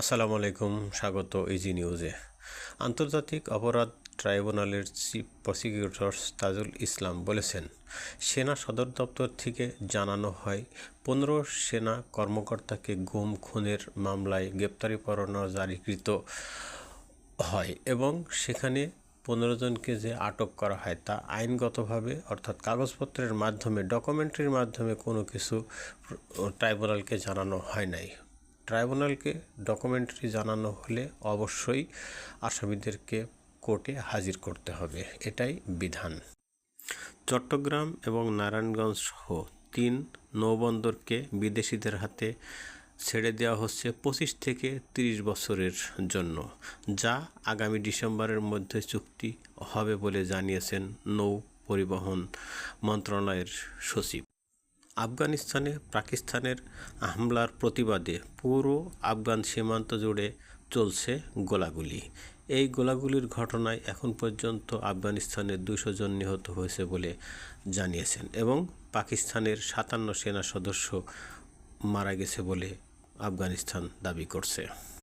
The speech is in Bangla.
আসসালামু আলাইকুম, স্বাগত ইজি নিউজে আন্তর্জাতিক অপরাধ ট্রাইব্যুনালের চিফ প্রসিকিউটর তাজুল ইসলাম বলেছেন, সেনা সদর দপ্তর থেকে জানানো হয়, পনেরো সেনা কর্মকর্তাকে গুম, খুনের মামলায় গ্রেপ্তারি পরোয়ানা জারিকৃত হয় এবং সেখানে পনেরো জনকে যে আটক করা হয় তা আইনগতভাবে, অর্থাৎ কাগজপত্রের মাধ্যমে, ডকুমেন্টারির মাধ্যমে কোনো কিছু ট্রাইব্যুনালকে জানানো হয় নাই। ট্রাইব্যুনালকে ডকুমেন্টারি জানানো হলে অবশ্যই আসামিদেরকে কোর্টে হাজির করতে হবে। এটাই বিধান। চট্টগ্রাম এবং নারায়ণগঞ্জ সহ তিন নৌবন্দরকে বিদেশিদের হাতে ছেড়ে দেওয়া হচ্ছে পঁচিশ থেকে তিরিশ বছরের জন্য, যা আগামী ডিসেম্বরের মধ্যে চুক্তি হবে বলে জানিয়েছেন নৌ পরিবহন মন্ত্রণালয়ের সচিব। আফগানিস্তানে পাকিস্তানের হামলার প্রতিবাদে পুরো আফগান সীমান্ত জুড়ে চলছে গোলাগুলি। এই গোলাগুলির ঘটনায় এখন পর্যন্ত আফগানিস্তানের দুশো জন নিহত হয়েছে বলে জানিয়েছেন এবং পাকিস্তানের সাতান্ন সেনা সদস্য মারা গেছে বলে আফগানিস্তান দাবি করছে।